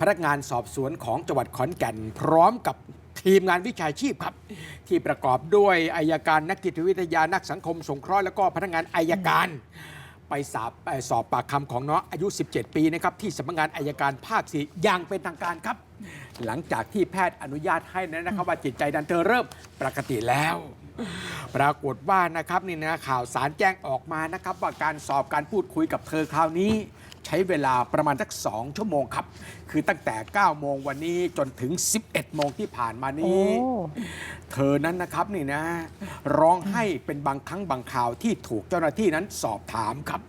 พนักงานสอบสวนของจังหวัดขอนแก่น พร้อมกับทีมงานวิชาชีพครับ ที่ประกอบด้วยอายการนักจิตวิทยานักสังคมสงเคราะห์แล้วก็พนักงานอายการ ไปสอบปสอบปากคำของน้องอายุ 17 ปีนะครับที่สำนักงานอายการภาคสี่อย่างเป็นทางการครับ หลังจากที่แพทย์อนุญาตให้นานนะครับว่าจิตใจดันเธอเริ่มปกติแล้ว ปรากฏว่านะครับนี่นะข่าวสารแจ้งออกมานะครับ ว่าการสอบการพูดคุยกับเธอคราวนี้ ใช้เวลาประมาณสักสองชั่วโมงครับ คือตั้งแต่ 9 โมงวันนี้จนถึง 11 โมงที่ผ่านมานี้โอ้เธอนั้นนะครับนี่นะ ร้องให้เป็นบางครั้งบางคราวที่ถูกเจ้าหน้าที่นั้นสอบถามครับ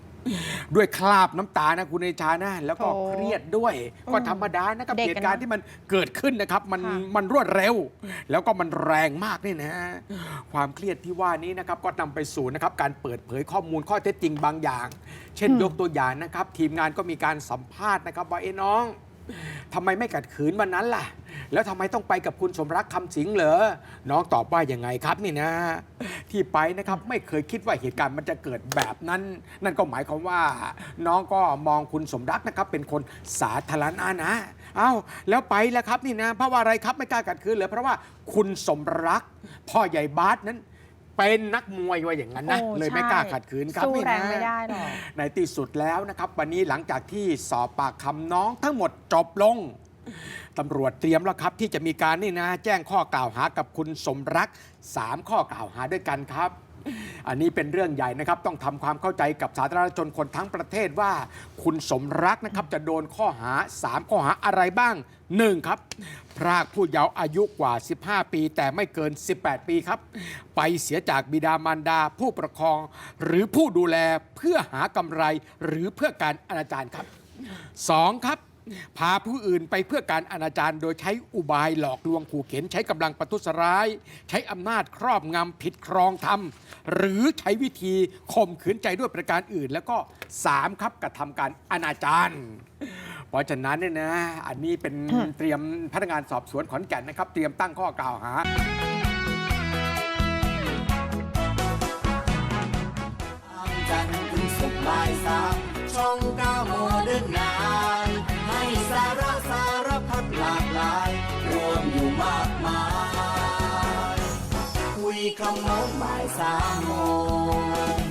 ด้วยคราบน้ำตานะคุณเนชานะแล้วก็โอ้เครียดด้วย ก็ธรรมดานะครับเด็กเหอะตุการณ์เนอะที่มันเกิดขึ้นนะครับ มันค่ะมันรวดเร็ว แล้วก็มันแรงมากนี่นะความเครียดที่ว่านี้นะครับก็นำไปสู่นะครับการเปิดเผยข้อมูลข้อเท็จจริงบางอย่าง เช่นยกตัวอย่างนะครับ ทีมงานก็มีการสัมภาษณ์นะครับว่าเอ้น้องทำไมไม่กัดขืนวันนั้นล่ะ แล้วทำไมต้องไปกับคุณสมรักคำสิงเหรอ น้องตอบว่ายังไงครับนี่นะ ที่ไปนะครับไม่เคยคิดว่าเหตุการณ์มันจะเกิดแบบนั้น นั่นก็หมายความว่า น้องก็มองคุณสมรักนะครับ เป็นคนสาธารณะนะเอ้าแล้วไปแล้วครับนี่นะเพราะว่าอะไรครับไม่กล้ากัดขืนเลยเพราะว่าคุณสมรัก พ่อใหญ่บาสนั้นเป็นนักมวยว่าอย่างนั้นนะโอ้เลยไม่ใช่กล้าขัดขืนครับสู้นี่นะแรงไม่ได้หรอกในที่สุดแล้วนะครับ วันนี้หลังจากที่สอบปากคำน้องทั้งหมดจบลง ตำรวจเตรียมแล้วครับ ที่จะมีการนี่นะ แจ้งข้อกล่าวหากับคุณสมรัก 3 ข้อกล่าวหาด้วยกันครับ อันนี้เป็นเรื่องใหญ่นะครับ ต้องทำความเข้าใจกับสาธารณชนคนทั้งประเทศว่า คุณสมรักนะครับจะโดนข้อหา 3 ข้อหาอะไรบ้าง 1. ครับ พรากผู้เยาว์อายุกว่า 15 ปี แต่ไม่เกิน 18 ปีครับ ไปเสียจากบิดามารดาผู้ปกครอง หรือผู้ดูแลเพื่อหากำไรหรือเพื่อการอนาจารครับ 2. ครับ พาผู้อื่นไปเพื่อการอนาจารโดยใช้อุบายหลอกลวงขู่เข็นใช้กำลังประทุษร้าย ใช้อำนาจครอบงำผิดครองธรรม หรือใช้วิธีข่มขืนใจด้วยประการอื่น แล้วก็ 3 ครับกระทำการอนาจารเพราะฉะนั้นเนี่ยนะ อันนี้เป็นเตรียมพนักงานสอบสวนขอนแก่นนะครับ เตรียมตั้งข้อกล่าวหาจันทร์ถึงศุกร์บ่ายสาม คำโน้มบ่ายสามโมง